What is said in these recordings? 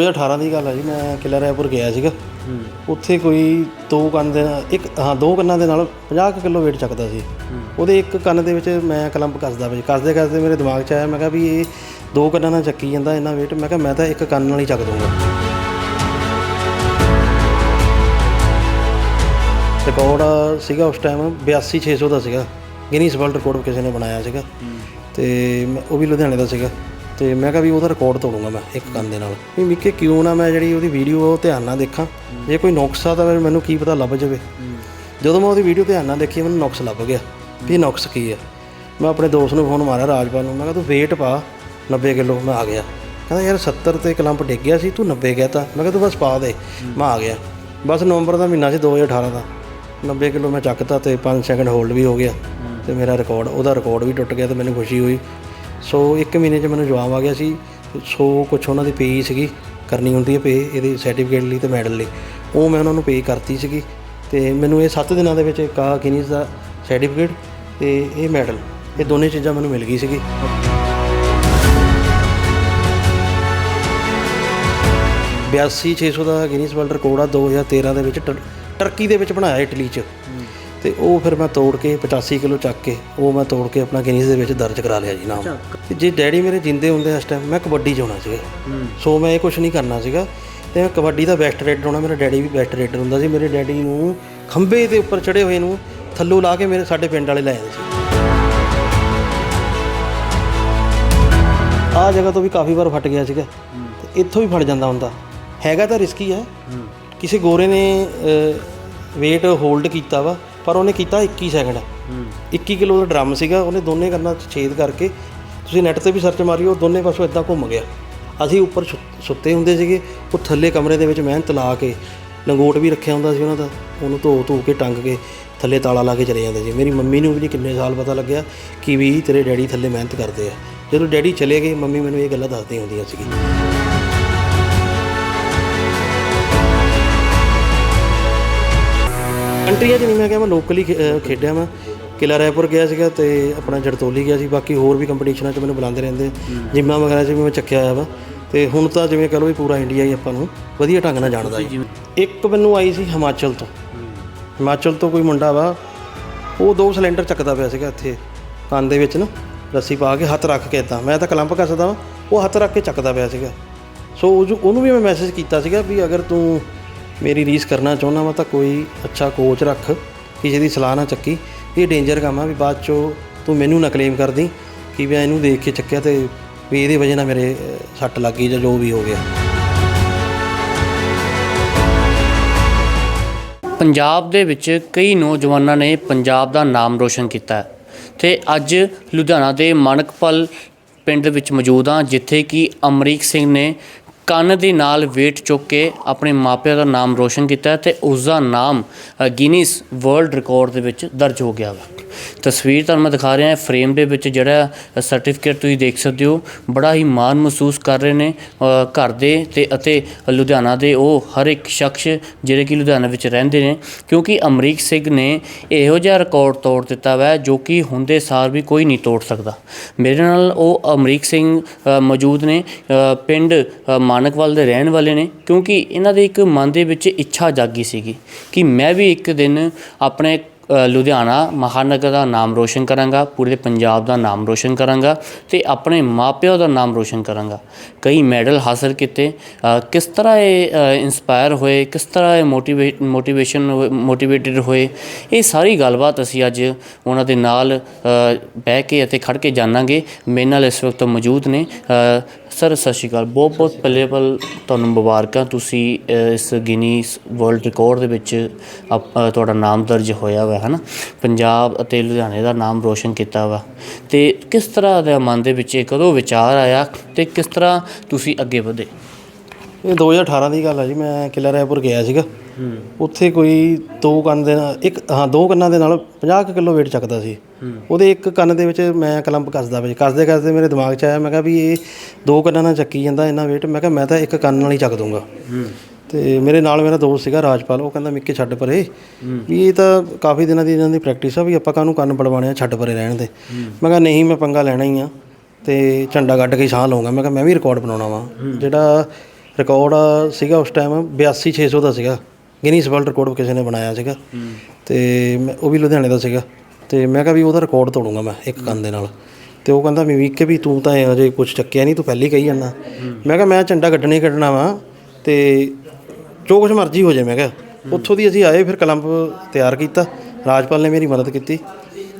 2018 ਦੀ ਗੱਲ ਹੈ ਜੀ, ਮੈਂ ਕਿਲਾ ਰਾਏਪੁਰ ਗਿਆ ਸੀਗਾ। ਉੱਥੇ ਕੋਈ ਦੋ ਕੰਨ ਦੇ ਨਾਲ, ਇੱਕ, ਹਾਂ, ਦੋ ਕੰਨਾਂ ਦੇ ਨਾਲ 50 ਕਿਲੋ weight ਚੱਕਦਾ ਸੀ। ਉਹਦੇ ਇੱਕ ਕੰਨ ਦੇ ਵਿੱਚ ਮੈਂ ਕਲੰਪ ਕੱਸਦਾ ਪਿਆ ਕੱਸਦੇ ਕੱਸਦੇ ਮੇਰੇ ਦਿਮਾਗ 'ਚ ਆਇਆ, ਮੈਂ ਕਿਹਾ ਵੀ ਇਹ ਦੋ ਕੰਨਾਂ ਨਾਲ ਚੱਕੀ ਜਾਂਦਾ ਇੰਨਾ weight, ਮੈਂ ਕਿਹਾ ਮੈਂ ਤਾਂ ਇੱਕ ਕੰਨ ਨਾਲ ਹੀ ਚੱਕ ਦੂੰਗਾ ਰਿਕਾਰਡ ਸੀਗਾ ਉਸ ਟਾਈਮ 82600 ਦਾ ਸੀਗਾ। ਗਿਨੀਸ ਵਰਲਡ ਰਿਕਾਰਡ ਕਿਸੇ ਨੇ ਬਣਾਇਆ ਸੀਗਾ। ਤੇ ਮੈਂ- ਉਹ ਵੀ ਲੁਧਿਆਣੇ ਦਾ ਸੀਗਾ। ਤੇ ਮੈਂ ਕਿਹਾ ਵੀ ਉਹਦਾ ਰਿਕਾਰਡ ਤੋੜੂੰਗਾ ਮੈਂ ਇੱਕ ਕੰਨ ਦੇ ਨਾਲ। ਵੀ ਮਿੱਕੇ, ਕਿਉਂ ਨਾ ਮੈਂ ਜਿਹੜੀ ਉਹਦੀ ਵੀਡੀਓ ਉਹ ਧਿਆਨ ਨਾਲ ਦੇਖਾਂ। ਜੇ ਕੋਈ ਨੁਕਸ ਆ ਤਾਂ ਮੈਨੂੰ ਕੀ ਪਤਾ ਲੱਭ ਜਾਵੇ। ਜਦੋਂ ਮੈਂ ਉਹਦੀ ਵੀਡੀਓ ਧਿਆਨ ਨਾਲ ਦੇਖੀ, ਮੈਨੂੰ ਨੁਕਸ ਲੱਭ ਗਿਆ ਵੀ ਨੁਕਸ ਕੀ ਹੈ ਮੈਂ ਆਪਣੇ ਦੋਸਤ ਨੂੰ ਫੋਨ ਮਾਰਿਆ ਰਾਜਪਾਲ ਨੂੰ, ਮੈਂ ਕਿਹਾ ਤੂੰ weight ਪਾ 90 ਕਿਲੋ, ਮੈਂ ਆ ਗਿਆ। ਕਹਿੰਦਾ ਯਾਰ 70 ਤੇ ਕਲੰਪ ਡਿੱਗ ਗਿਆ ਸੀ, ਤੂੰ 90 ਕਹਿਤਾ ਮੈਂ ਕਿਹਾ ਤੂੰ ਬਸ ਪਾ ਦੇ, ਮੈਂ ਆ ਗਿਆ। ਬਸ ਨਵੰਬਰ ਦਾ ਮਹੀਨਾ ਸੀ 2018 ਦਾ। 90 ਕਿਲੋ ਮੈਂ ਚੱਕਤਾ ਤੇ 5 ਸੈਕਿੰਡ ਹੋਲਡ ਵੀ ਹੋ ਗਿਆ ਤੇ ਮੇਰਾ ਰਿਕਾਰਡ ਉਹਦਾ ਰਿਕਾਰਡ ਵੀ ਟੁੱਟ ਗਿਆ ਤੇ ਮੈਨੂੰ ਖੁਸ਼ੀ ਹੋਈ। ਸੋ ਇੱਕ ਮਹੀਨੇ 'ਚ ਮੈਨੂੰ ਜਵਾਬ ਆ ਗਿਆ ਸੀ। ਸੋ ਕੁਛ ਉਹਨਾਂ ਦੀ ਪੇ ਸੀਗੀ, ਕਰਨੀ ਹੁੰਦੀ ਹੈ ਪੇ ਇਹਦੇ ਸਰਟੀਫਿਕੇਟ ਲਈ ਤੇ ਮੈਡਲ ਲਈ। ਉਹ ਮੈਂ ਉਹਨਾਂ ਨੂੰ ਪੇ ਕਰਤੀ ਸੀਗੀ ਤੇ ਮੈਨੂੰ ਇਹ 7 ਦਿਨਾਂ ਦੇ ਵਿੱਚ ਕਾ ਗਿਨੀਜ਼ ਦਾ ਸਰਟੀਫਿਕੇਟ ਤੇ ਇਹ ਮੈਡਲ ਇਹ ਦੋਨੇ ਚੀਜ਼ਾਂ ਮੈਨੂੰ ਮਿਲ ਗਈ ਸੀਗੀ। ਬਿਆਸੀ 82600 ਦਾ ਗਿਨੀਜ਼ ਵਰਲਡ ਰਿਕਾਰਡ ਆ 2013 ਦੇ ਵਿੱਚ ਟਰ- ਟਰਕੀ ਦੇ ਵਿੱਚ ਬਣਾਇਆ ਇਟਲੀ 'ਚ। ਤੇ ਉਹ ਫਿਰ ਮੈਂ ਤੋੜ ਕੇ 85 ਕਿਲੋ ਚੱਕ ਕੇ ਉਹ ਮੈਂ ਤੋੜ ਕੇ ਆਪਣਾ ਗਿਨੀਜ਼ ਦੇ ਵਿੱਚ ਦਰਜ ਕਰਾ ਲਿਆ ਜੀ ਨਾਮ। ਤੇ ਜੇ ਡੈਡੀ ਮੇਰੇ ਜਿੰਦੇ ਹੁੰਦੇ ਇਸ ਟਾਈਮ ਮੈਂ ਕਬੱਡੀ 'ਚ ਹੋਣਾ ਸੀਗਾ। ਸੋ ਮੈਂ ਇਹ ਕੁਝ ਨਹੀਂ ਕਰਨਾ ਸੀਗਾ। ਤੇ ਮੈਂ ਕਬੱਡੀ ਦਾ ਬੈਸਟ ਰੇਡਰ ਹੋਣਾ ਮੇਰਾ ਡੈਡੀ ਵੀ ਬੈਸਟ ਰੇਡਰ ਹੁੰਦਾ ਸੀ। ਮੇਰੇ ਡੈਡੀ ਨੂੰ ਖੰਭੇ ਦੇ ਉੱਪਰ ਚੜੇ ਹੋਏ ਨੂੰ ਥੱਲੋਂ ਲਾ ਕੇ ਮੇਰੇ ਸਾਡੇ ਪਿੰਡ ਵਾਲੇ ਲੈ ਜਾਂਦੇ ਸੀ। ਆਹ ਜਗ੍ਹਾ ਤੋਂ ਵੀ ਕਾਫੀ ਵਾਰ ਫਟ ਗਿਆ ਸੀਗਾ। ਤੇ ਇੱਥੋਂ ਵੀ ਫਟ ਜਾਂਦਾ ਹੁੰਦਾ। ਹੈਗਾ ਤਾਂ ਰਿਸਕੀ ਹੈ। ਕਿਸੇ ਗੋਰੇ ਨੇ weight ਹੋਲਡ ਕੀਤਾ ਵਾ। ਪਰ ਉਹਨੇ ਕੀਤਾ 21 ਸੈਕਿੰਡ 21 ਕਿਲੋ ਦਾ ਡਰਮ ਸੀਗਾ ਉਹਨੇ ਦੋਨੇ ਕੰਨਾਂ 'ਚ ਛੇਦ ਕਰਕੇ ਤੁਸੀਂ ਨੈਟ ਤੇ ਵੀ ਸਰਚ ਮਾਰਿਓ ਦੋਨੇ ਪਾਸੋਂ ਇਦਾਂ ਘੁੰਮ ਗਿਆ। ਅਸੀਂ ਉੱਪਰ ਸੁੱਤੇ ਹੁੰਦੇ ਸੀਗੇ ਉਹ ਥੱਲੇ ਕਮਰੇ ਦੇ ਵਿੱਚ ਮਿਹਨਤ ਲਾ ਕੇ ਲੰਗੋਟ ਵੀ ਰੱਖਿਆ ਹੁੰਦਾ ਸੀ ਉਹਨਾਂ ਦਾ ਉਹਨੂੰ ਧੋ ਧੋ ਕੇ ਟੰਗ ਕੇ ਥੱਲੇ ਤਾਲਾ ਲਾ ਕੇ ਚਲੇ ਜਾਂਦੇ ਸੀ। ਮੇਰੀ ਮੰਮੀ ਨੂੰ ਵੀ ਨਹੀਂ ਕਿੰਨੇ ਸਾਲ ਪਤਾ ਲੱਗਿਆ ਕਿ ਵੀ ਤੇਰੇ ਡੈਡੀ ਥੱਲੇ ਮਿਹਨਤ ਕਰਦੇ ਆ। ਜਦੋਂ ਡੈਡੀ ਚਲੇ ਗਏ ਮੰਮੀ ਮੈਨੂੰ ਇਹ ਗੱਲਾਂ ਦੱਸਦੀ ਹੁੰਦੀਆਂ ਸੀਗੀ ਕੰਟਰੀਆਂ 'ਚ ਨਹੀਂ, ਮੈਂ ਕਿਹਾ ਮੈਂ ਲੋਕਲੀ ਖੇਡਿਆ ਮੈਂ ਕਿਲਾ ਰਾਏਪੁਰ ਗਿਆ ਸੀਗਾ ਤੇ ਆਪਣਾ ਜੜਤੋਲੀ ਗਿਆ ਸੀ, ਬਾਕੀ ਹੋਰ ਵੀ ਕੰਪੀਟੀਸ਼ਨਾਂ 'ਚ ਮੈਨੂੰ ਬੁਲਾਉਂਦੇ ਰਹਿੰਦੇ। ਜਿੰਮਾਂ ਵਗੈਰਾ 'ਚ ਵੀ ਮੈਂ ਚੱਕਿਆ ਹੋਇਆ ਵਾ। ਤੇ ਹੁਣ ਤਾਂ ਜਿਵੇਂ ਕਹ ਲਓ ਵੀ ਪੂਰਾ ਇੰਡੀਆ ਹੀ ਆਪਾਂ ਨੂੰ ਵਧੀਆ ਢੰਗ ਨਾਲ ਜਾਣਦਾ ਜੀ ਇੱਕ ਮੈਨੂੰ ਆਈ ਸੀ ਹਿਮਾਚਲ ਤੋਂ। ਹਿਮਾਚਲ ਤੋਂ ਕੋਈ ਮੁੰਡਾ ਵਾ, ਉਹ ਦੋ ਸਿਲੰਡਰ ਚੱਕਦਾ ਪਿਆ ਸੀਗਾ ਇੱਥੇ, ਕੰਨ ਦੇ ਵਿੱਚ ਨਾ, ਰੱਸੀ ਪਾ ਕੇ ਹੱਥ ਰੱਖ ਕੇ ਇਦਾਂ ਮੈਂ ਤਾਂ ਕਲੰਪ ਕੱਸਦਾ ਵਾਂ, ਉਹ ਹੱਥ ਰੱਖ ਕੇ ਚੱਕਦਾ ਪਿਆ ਸੀਗਾ। ਸੋ ਉਹ ਜੋ- ਉਹਨੂੰ ਵੀ ਮੈਂ ਮੈਸੇਜ ਕੀਤਾ ਸੀਗਾ ਵੀ ਅਗਰ ਤੂੰ ਮੇਰੀ ਰੀਸ ਕਰਨਾ ਚਾਹੁੰਦਾ ਵਾ ਤਾਂ ਕੋਈ ਅੱਛਾ ਕੋਚ ਰੱਖ, ਕਿਸੇ ਦੀ ਸਲਾਹ ਨਾ ਚੱਕੀ। ਇਹ ਡੇਂਜਰ ਕੰਮ ਆ ਵੀ ਬਾਅਦ ਚੋਂ ਤੂੰ ਮੈਨੂੰ ਨਾ ਕਲੇਮ ਕਰਦੀ ਕਿ ਮੈਂ ਇਹਨੂੰ ਦੇਖ ਕੇ ਚੱਕਿਆ ਤੇ ਵੀ ਇਹਦੇ ਵਜ੍ਹਾ ਨਾਲ ਮੇਰੇ ਸੱਟ ਲੱਗ ਗਈ ਜਾਂ ਜੋ ਵੀ ਹੋ ਗਿਆ। ਪੰਜਾਬ ਦੇ ਵਿੱਚ ਕਈ ਨੌਜਵਾਨਾਂ ਨੇ ਪੰਜਾਬ ਦਾ ਨਾਮ ਰੋਸ਼ਨ ਕੀਤਾ ਹੈ ਤੇ ਅੱਜ ਲੁਧਿਆਣਾ ਦੇ ਮਾਨਕਪਲ ਪਿੰਡ ਵਿੱਚ ਮੌਜੂਦ ਹਾਂ, ਜਿੱਥੇ ਕਿ ਅਮਰੀਕ ਸਿੰਘ ਨੇ ਕੰਨ ਦੇ ਨਾਲ weight ਚੁੱਕ ਕੇ ਆਪਣੇ ਮਾਪਿਆਂ ਦਾ ਨਾਮ ਰੋਸ਼ਨ ਕੀਤਾ ਹੈ ਤੇ ਉਸ ਦਾ ਨਾਮ ਗਿਨੀਸ ਵਰਲਡ ਰਿਕਾਰਡ ਦੇ ਵਿੱਚ ਦਰਜ ਹੋ ਗਿਆ ਵਾ। ਤਸਵੀਰ ਤੁਹਾਨੂੰ ਮੈਂ ਦਿਖਾ ਰਿਹਾ ਫਰੇਮ ਦੇ ਵਿੱਚ ਜਿਹੜਾ ਸਰਟੀਫਿਕੇਟ ਤੁਸੀਂ ਦੇਖ ਸਕਦੇ ਹੋ। ਬੜਾ ਹੀ ਮਾਣ ਮਹਿਸੂਸ ਕਰ ਰਹੇ ਨੇ ਘਰ ਦੇ ਤੇ ਅਤੇ ਲੁਧਿਆਣਾ ਦੇ ਉਹ ਹਰ ਇੱਕ ਸ਼ਖਸ ਜਿਹੜੇ ਕਿ ਲੁਧਿਆਣਾ ਵਿੱਚ ਰਹਿੰਦੇ ਨੇ। ਕਿਉਂਕਿ ਅਮਰੀਕ ਸਿੰਘ ਨੇ ਇਹੋ ਜਿਹਾ ਰਿਕਾਰਡ ਤੋੜ ਦਿੱਤਾ ਵੈ ਜੋ ਕਿ ਹੁੰਦੇ ਸਾਰ ਵੀ ਕੋਈ ਨਹੀਂ ਤੋੜ ਸਕਦਾ। ਮੇਰੇ ਨਾਲ ਉਹ ਅਮਰੀਕ ਸਿੰਘ ਮੌਜੂਦ ਨੇ ਪਿੰਡ ਅ, ਮਾਨਕਵਾਲ ਦੇ ਰਹਿਣ ਵਾਲੇ ਨੇ, ਕਿਉਂਕਿ ਇਹਨਾਂ ਦੇ ਇੱਕ ਮਨ ਦੇ ਵਿੱਚ ਇੱਛਾ ਜਾਗੀ ਸੀਗੀ ਕਿ ਮੈਂ ਵੀ ਇੱਕ ਦਿਨ ਆਪਣੇ ਲੁਧਿਆਣਾ ਮਹਾਨਗਰ ਦਾ ਨਾਮ ਰੋਸ਼ਨ ਕਰਾਂਗਾ, ਪੂਰੇ ਪੰਜਾਬ ਦਾ ਨਾਮ ਰੋਸ਼ਨ ਕਰਾਂਗਾ ਤੇ ਆਪਣੇ ਮਾਪਿਆਂ ਦਾ ਨਾਮ ਰੋਸ਼ਨ ਕਰਾਂਗਾ। ਕਈ ਮੈਡਲ ਹਾਸਲ ਕੀਤੇ। ਕਿਸ ਤਰ੍ਹਾਂ ਇਹ ਇਨਸਪਾਇਰ ਹੋਏ, ਕਿਸ ਤਰ੍ਹਾਂ ਇਹ ਮੋਟੀਵੇਟ ਮੋਟੀਵੇਸ਼ਨ ਮੋਟੀਵੇਟਡ ਹੋਏ, ਇਹ ਸਾਰੀ ਗੱਲਬਾਤ ਅਸੀਂ ਅੱਜ ਉਹਨਾਂ ਦੇ ਨਾਲ ਬਹਿ ਕੇ ਅਤੇ ਖੜ ਕੇ ਜਾਣਾਂਗੇ। ਮੇਰੇ ਨਾਲ ਇਸ ਵਕਤ ਮੌਜੂਦ ਨੇ। ਸਰ ਸਤਿ ਸ਼੍ਰੀ ਅਕਾਲ। ਬਹੁਤ ਬਹੁਤ ਪਹਿਲੇ ਪਲ ਤੁਹਾਨੂੰ ਮੁਬਾਰਕਾਂ। ਤੁਸੀਂ ਇਸ ਗਿਨੀਸ ਵਰਲਡ ਰਿਕਾਰਡ ਦੇ ਵਿੱਚ ਅਪ- ਤੁਹਾਡਾ ਨਾਮ ਦਰਜ ਹੋਇਆ ਵਾ ਹੈ ਨਾ ਪੰਜਾਬ ਅਤੇ ਲੁਧਿਆਣੇ ਦਾ ਨਾਮ ਰੋਸ਼ਨ ਕੀਤਾ ਵਾ। ਤੇ ਕਿਸ ਤਰ੍ਹਾਂ ਦਾ ਮਨ ਦੇ ਵਿੱਚ ਇਹ ਕਦੋਂ ਵਿਚਾਰ ਆਇਆ ਤੇ ਕਿਸ ਤਰ੍ਹਾਂ ਤੁਸੀਂ ਅੱਗੇ ਵਧੇ? ਇਹ 2018 ਦੀ ਗੱਲ ਆ ਜੀ। ਮੈਂ ਕਿਲਾ ਰਾਏਪੁਰ ਗਿਆ ਸੀਗਾ। ਉੱਥੇ ਕੋਈ ਦੋ ਕੰਨ ਦੇ ਨਾਲ ਇੱਕ ਹਾਂ ਦੋ ਕੰਨਾਂ ਦੇ ਨਾਲ 50 ਕਿਲੋ weight ਚੱਕਦਾ ਸੀ। ਉਹਦੇ ਇੱਕ ਕੰਨ ਦੇ ਵਿੱਚ ਮੈਂ ਕਲੰਪ ਕੱਸਦਾ ਪਿਆ ਕੱਸਦੇ ਕੱਸਦੇ ਮੇਰੇ ਦਿਮਾਗ 'ਚ ਆਇਆ ਮੈਂ ਕਿਹਾ ਵੀ ਇਹ ਦੋ ਕੰਨਾਂ ਨਾਲ ਚੱਕੀ ਜਾਂਦਾ ਇੰਨਾ weight ਮੈਂ ਕਿਹਾ ਮੈਂ ਤਾਂ ਇੱਕ ਕੰਨ ਨਾਲ ਹੀ ਚੱਕ ਦੂੰਗਾ। ਤੇ ਮੇਰੇ ਨਾਲ ਮੇਰਾ ਦੋਸਤ ਸੀਗਾ ਰਾਜਪਾਲ ਉਹ ਕਹਿੰਦਾ ਮਿੱਕੇ ਛੱਡ ਪਰੇ। ਵੀ ਇਹ ਤਾਂ ਕਾਫੀ ਦਿਨਾਂ ਦੀ ਇਹਨਾਂ ਦੀ ਪ੍ਰੈਕਟਿਸ ਆ ਵੀ ਆਪਾਂ ਕਾਹਨੂੰ ਕੰਨ ਬੜਵਾਣੇ ਆ ਛੱਡ ਪਰੇ ਰਹਿਣ ਦੇ। ਮੈਂ ਕਿਹਾ ਨਹੀਂ ਮੈਂ ਪੰਗਾ ਲੈਣਾ ਹੀ ਆ। ਤੇ ਝੰਡਾ ਕੱਢ ਕੇ ਸਾਹ ਲਊਂਗਾ। ਮੈਂ ਕਿਹਾ ਮੈਂ ਵੀ ਰਿਕਾਰਡ ਬਣਾਉਣਾ ਵਾ। ਜਿਹੜਾ ਰਿਕਾਰਡ ਸੀਗਾ ਉਸ ਟਾਈਮ 82600 ਦਾ ਸੀਗਾ। ਗਿਨੀਸ ਵਰਲਡ ਰਿਕਾਰਡ ਕਿਸੇ ਨੇ ਬਣਾਇਆ ਸੀਗਾ। ਤੇ ਉਹ ਵੀ ਲੁਧਿਆਣੇ ਦਾ ਸੀਗਾ। ਤੇ ਮੈਂ ਕਿਹਾ ਵੀ ਉਹਦਾ ਰਿਕਾਰਡ ਤੋੜੂੰਗਾ ਮੈਂ ਇੱਕ ਕੰਨ ਦੇ ਨਾਲ। ਤੇ ਉਹ ਕਹਿੰਦਾ ਵੀ ਕਿ ਵੀ ਤੂੰ ਤਾਂ ਅਜੇ ਕੁਝ ਚੱਕਿਆ ਨਹੀਂ ਤੂੰ ਪਹਿਲੀ ਕਹੀ ਜਾਂਦਾ। ਮੈਂ ਕਿਹਾ ਮੈਂ ਝੰਡਾ ਕੱਢਣਾ ਹੀ ਕੱਢਣਾ ਵਾ ਤੇ ਜੋ ਕੁਝ ਮਰਜ਼ੀ ਹੋ ਜਾਏ, ਮੈਂ ਕਿਹਾ। ਉੱਥੋਂ ਦੀ ਅਸੀਂ ਆਏ, ਫਿਰ ਕਲੰਬ ਤਿਆਰ ਕੀਤਾ। ਰਾਜਪਾਲ ਨੇ ਮੇਰੀ ਮਦਦ ਕੀਤੀ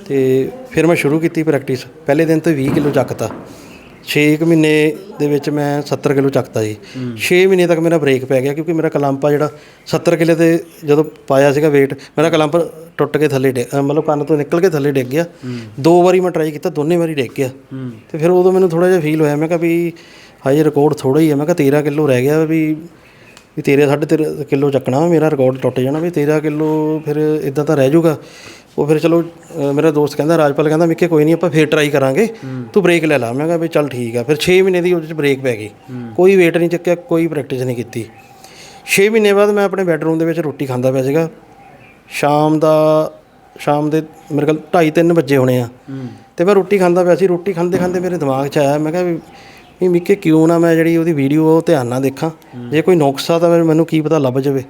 ਤੇ ਫਿਰ ਮੈਂ ਸ਼ੁਰੂ ਕੀਤੀ ਪ੍ਰੈਕਟਿਸ ਪਹਿਲੇ ਦਿਨ ਤੋਂ 20 ਕਿਲੋ ਚੱਕਤਾ। 6 ਮਹੀਨੇ ਦੇ ਵਿੱਚ ਮੈਂ 70 ਕਿਲੋ ਚੱਕਤਾ ਜੀ। 6 ਮਹੀਨੇ ਤੱਕ ਮੇਰਾ ਬ੍ਰੇਕ ਪੈ ਗਿਆ ਕਿਉਂਕਿ ਮੇਰਾ ਕਲੰਪ ਜਿਹੜਾ 70 ਕਿਲੋ ਤੇ ਜਦੋਂ ਪਾਇਆ ਸੀਗਾ weight ਮੇਰਾ ਕਲੰਪ ਟੁੱਟ ਕੇ ਥੱਲੇ ਮਤਲਬ ਕੰਨ ਤੋਂ ਨਿਕਲ ਕੇ ਥੱਲੇ ਡਿੱਗ ਗਿਆ। ਦੋ ਵਾਰੀ ਮੈਂ ਟਰਾਈ ਕੀਤਾ ਦੋਨੇ ਵਾਰੀ ਡਿੱਗ ਗਿਆ। ਤੇ ਫਿਰ ਉਦੋਂ ਮੈਨੂੰ ਥੋੜਾ ਜਿਹਾ ਫੀਲ ਹੋਇਆ ਮੈਂ ਕਿਹਾ ਵੀ ਹਾਏ ਰਿਕਾਰਡ ਥੋੜਾ ਹੀ ਹੈ ਮੈਂ ਕਿਹਾ 13 ਕਿਲੋ ਰਹਿ ਗਿਆ ਵੀ ਵੀ ਤੇਰੇ ਸਾਢੇ ਤੇਰੇ ਕਿਲੋ ਚੱਕਣਾ ਮੇਰਾ ਰਿਕਾਰਡ ਟੁੱਟ ਜਾਣਾ ਵੀ 13 ਕਿਲੋ ਫਿਰ ਇਦਾਂ ਤਾਂ ਰਹਿ ਜਾਊਗਾ। ਉਹ ਫਿਰ ਚਲੋ ਅ, ਮੇਰਾ ਦੋਸਤ ਕਹਿੰਦਾ ਰਾਜਪਾਲ ਕਹਿੰਦਾ ਮਿੱਕੇ ਕੋਈ ਨਹੀਂ ਆਪਾਂ ਫੇਰ ਟਰਾਈ ਕਰਾਂਗੇ। ਤੂੰ ਬ੍ਰੇਕ ਲੈ ਲਾ। ਮੈਂ ਕਿਹਾ ਵੀ ਚੱਲ ਠੀਕ ਆ। ਫਿਰ 6 ਮਹੀਨੇ ਦੀ ਉਹਦੇ ਚ ਬ੍ਰੇਕ ਪੈ ਗਈ। ਕੋਈ weight ਨਹੀਂ ਚੱਕਿਆ ਕੋਈ ਪ੍ਰੈਕਟਿਸ ਨਹੀਂ ਕੀਤੀ। 6 ਮਹੀਨੇ ਬਾਅਦ ਮੈਂ ਆਪਣੇ ਬੈੱਡਰੂਮ ਦੇ ਵਿੱਚ ਰੋਟੀ ਖਾਂਦਾ ਪਿਆ ਸੀਗਾ। ਸ਼ਾਮ ਦਾ ਸ਼ਾਮ ਦੇ ਮੇਰੇ ਕੋਲ 2:30 3 ਵਜੇ ਹੋਣੇ ਆ। ਤੇ ਮੈਂ ਰੋਟੀ ਖਾਂਦਾ ਪਿਆ ਸੀ। ਰੋਟੀ ਖਾਂਦੇ ਖਾਂਦੇ ਮੇਰੇ ਦਿਮਾਗ 'ਚ ਆਇਆ। ਮੈਂ ਕਿਹਾ ਵੀ ਵੀ ਮਿੱਕੇ ਕਿਉਂ ਨਾ ਮੈਂ ਜਿਹੜੀ ਉਹਦੀ ਵੀਡੀਓ ਉਹ ਧਿਆਨ ਨਾਲ ਦੇਖਾਂ। ਜੇ ਕੋਈ ਨੁਕਸ ਆ ਤਾਂ ਫਿਰ ਮੈਨੂੰ ਕੀ ਪਤਾ ਲੱਭ ਜਾਵੇ।